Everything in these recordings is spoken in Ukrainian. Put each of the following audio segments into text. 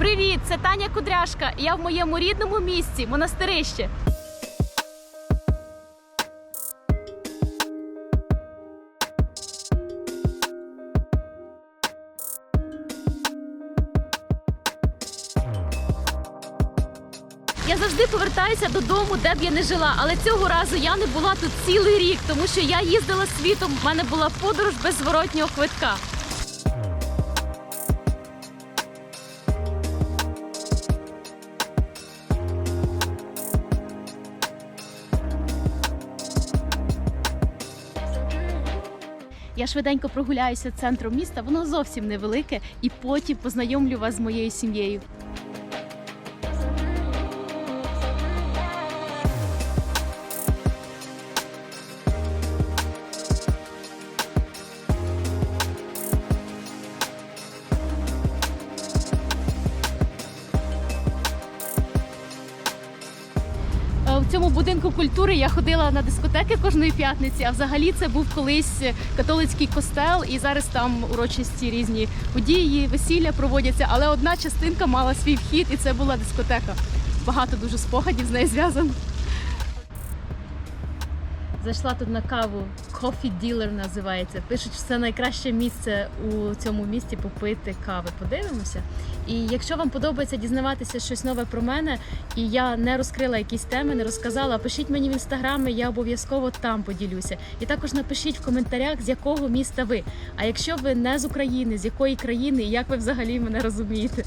Привіт, це Таня Кудряшка. Я в моєму рідному місті, монастирище. Я завжди повертаюся додому, де б я не жила, але цього разу я не була тут цілий рік, тому що я їздила світом. У мене була подорож без зворотнього квитка. Я швиденько прогуляюся центром міста, воно зовсім невелике, і потім познайомлю вас з моєю сім'єю. В цьому будинку культури я ходила на дискотеки кожної п'ятниці. А взагалі це був колись католицький костел, і зараз там урочисті різні події, весілля проводяться. Але одна частинка мала свій вхід, і це була дискотека. Багато дуже спогадів з нею зв'язано. Зайшла тут на каву. Dealer називається. Пишуть, що це найкраще місце у цьому місті попити кави. Подивимося. І якщо вам подобається дізнаватися щось нове про мене, і я не розкрила якісь теми, не розказала, пишіть мені в інстаграмі, я обов'язково там поділюся. І також напишіть в коментарях, з якого міста ви. А якщо ви не з України, з якої країни, і як ви взагалі мене розумієте?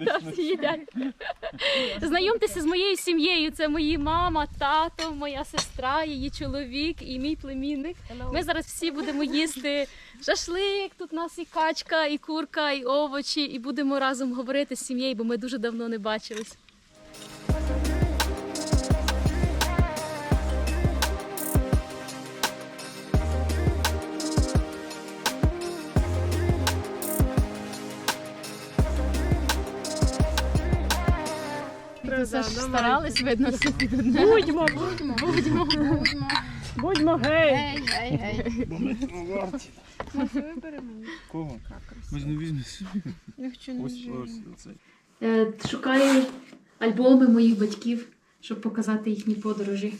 Да, всі їдять. Знайомтеся з моєю сім'єю. Це мої мама, тато, моя сестра, її чоловік і мій племінник. Ми зараз всі будемо їсти шашлик. Тут у нас і качка, і курка, і овочі, і будемо разом говорити з сім'єю, бо ми дуже давно не бачились. Це ж старались, видно, все під одне. Будьмо, будьмо, Будьмо. будьмо гей. Гей, гей, гей. Бо ми троварті. Кого? Ми ж не візьмемо собі. Якщо не Ось ось оцей. Е, Шукаю альбоми моїх батьків, щоб показати їхні подорожі.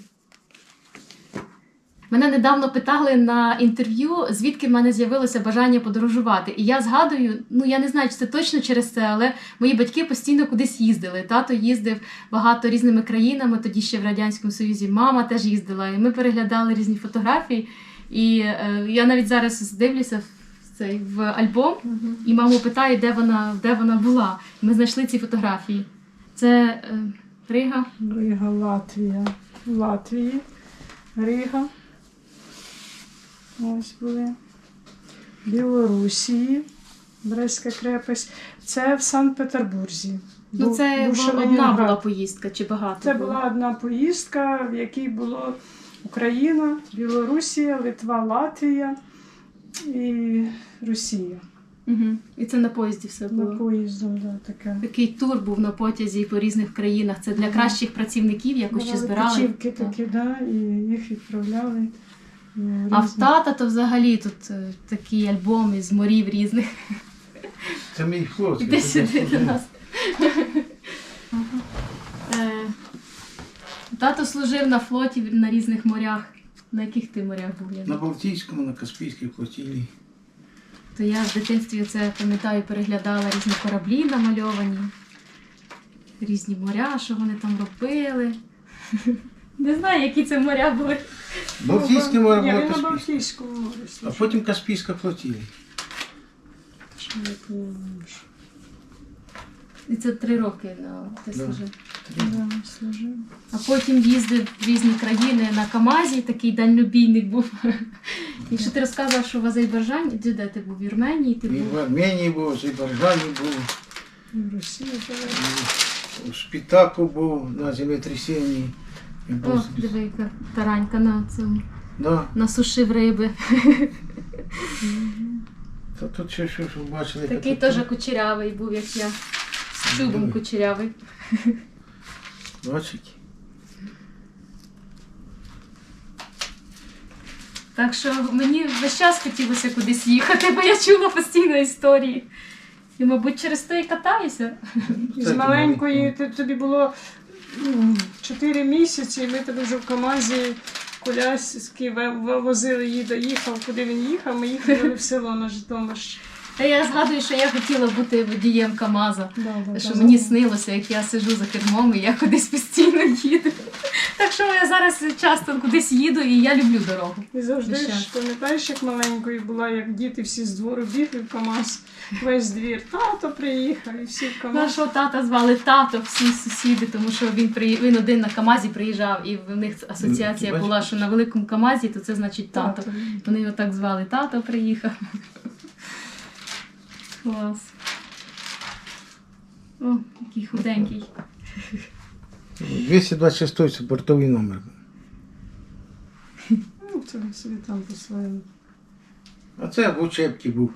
Мене недавно питали на інтерв'ю, звідки в мене з'явилося бажання подорожувати. І я згадую, ну я не знаю, чи це точно через це, але мої батьки постійно кудись їздили. Тато їздив багато різними країнами, тоді ще в Радянському Союзі. Мама теж їздила. І ми переглядали різні фотографії. І е, я навіть зараз дивлюся в цей в альбом, і маму питаю, де вона, де вона була. Ми знайшли ці фотографії. Це е, Рига. Рига, Латвія. Латвії. Рига. Ось були. Білорусії. Брестська крепость. Це в Санкт-Петербурзі. Ну, Був- це бувший одна була поїздка чи багато? Це була одна поїздка, в якій було Україна, Білорусія, Литва, Латвія і Росія. Угу. І це на поїзді все було? На поїздом, да, таке. Такий тур був на потязі по різних країнах. Це для кращих працівників якось ще Давали збирали. такі, да, і їх відправляли. Ну, А в тата то взагалі тут е, такі альбоми з морів різних. Це мій хлопець. Іди сюди до нас. Е, Тато служив на флоті на різних морях. На яких ти морях був? Я На Балтійському, на Каспійській флотілії. То я в дитинстві це пам'ятаю, переглядала різні кораблі намальовані, різні моря, що вони там робили. Не знаю, які це моря були. Балтійське море було на Каспійське. Балтійському морі. А потім Каспійська флотілія. Що я помню. І це три роки на ти Да. служив. Да, служив. А потім їздив в різні країни на Камазі, такий дальнобійник був. І що ти розказував, що в Азербайджані, де, де ти був? В Вірменії ти І був? в Арменії був, в Азербайджані був. В Росії живе. У Шпітаку був на землетрясенні. О, диви, яка таранька на цьому. Да. Насушив риби. Та тут ще що, що бачили. Такий теж кучерявий був, як я. З чубом кучерявий. Бачите? Так що мені весь час хотілося кудись їхати, бо я чула постійно історії. І, мабуть, через то і катаюся. З Це маленької тобі було 4 місяці, і ми тебе вже в Камазі коляски возили її, доїхав, куди він їхав, ми їхали в село на Житомирщину. Та я згадую, що я хотіла бути водієм КАМАЗа. Да, да, Що да. мені снилося, як я сижу за кермом і я кудись постійно їду. Так що я зараз часто кудись їду і я люблю дорогу. І завжди Ще. ж пам'ятаєш, як маленькою була, як діти всі з двору бігли в КАМАЗ, весь двір. Тато приїхав і всі в КАМАЗ. Нашого тата звали тато, всі сусіди, тому що він при... він один на КАМАЗі приїжджав, і в них асоціація була, що на великому КАМАЗі, то це значить тато. Тато. Вони його так звали, тато приїхав. Клас. О, який худенький. 226 це бортовий номер. Ну, це ми собі там по-своєму. А це в учебці був.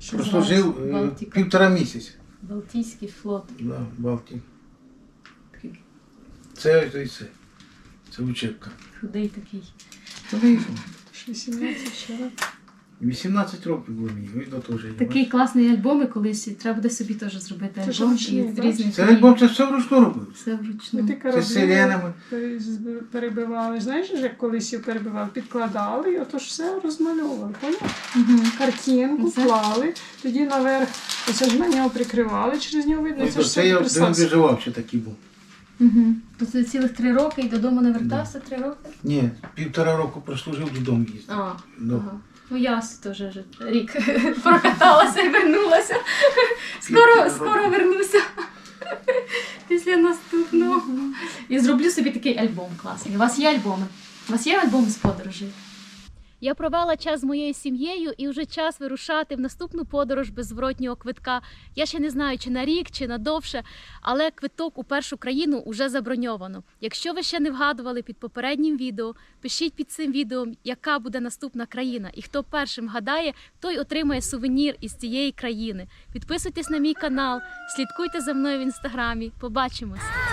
Що Прослужив е, Балтика. півтора місяця. Балтійський флот. Да, Балтії. Це і це. Це учебка. Худий такий. Виїхав. 18 ще раз. 18 років було мені, ось до того ж. я Такий класний альбом і колись. Треба буде собі теж зробити Це ж альбом ручний, і з різних Це альбом це все вручну робив. Все вручну. таке Це з сиренами. перебивали. Знаєш, як колись їх перебивали? Підкладали і отож все розмальовували. Поняв? Угу. Картинку Оце? клали, тоді наверх оце ж на нього прикривали, через нього видно. Ну, Це ж це я все де присадка. виживав, що такий був. Угу. Це цілих три роки і додому не вертався три роки. Ні, півтора року прослужив додому їздив. А, Ну, ага. Ну я теж рік прокаталася і вернулася. Скоро, скоро вернуся. Після наступного. І зроблю собі такий альбом класний. У вас є альбоми? У вас є альбоми з подорожей? Я провела час з моєю сім'єю і вже час вирушати в наступну подорож без зворотнього квитка. Я ще не знаю, чи на рік, чи на довше, але квиток у першу країну вже заброньовано. Якщо ви ще не вгадували під попереднім відео, пишіть під цим відео, яка буде наступна країна, і хто першим гадає, той отримає сувенір із цієї країни. Підписуйтесь на мій канал, слідкуйте за мною в інстаграмі. Побачимось!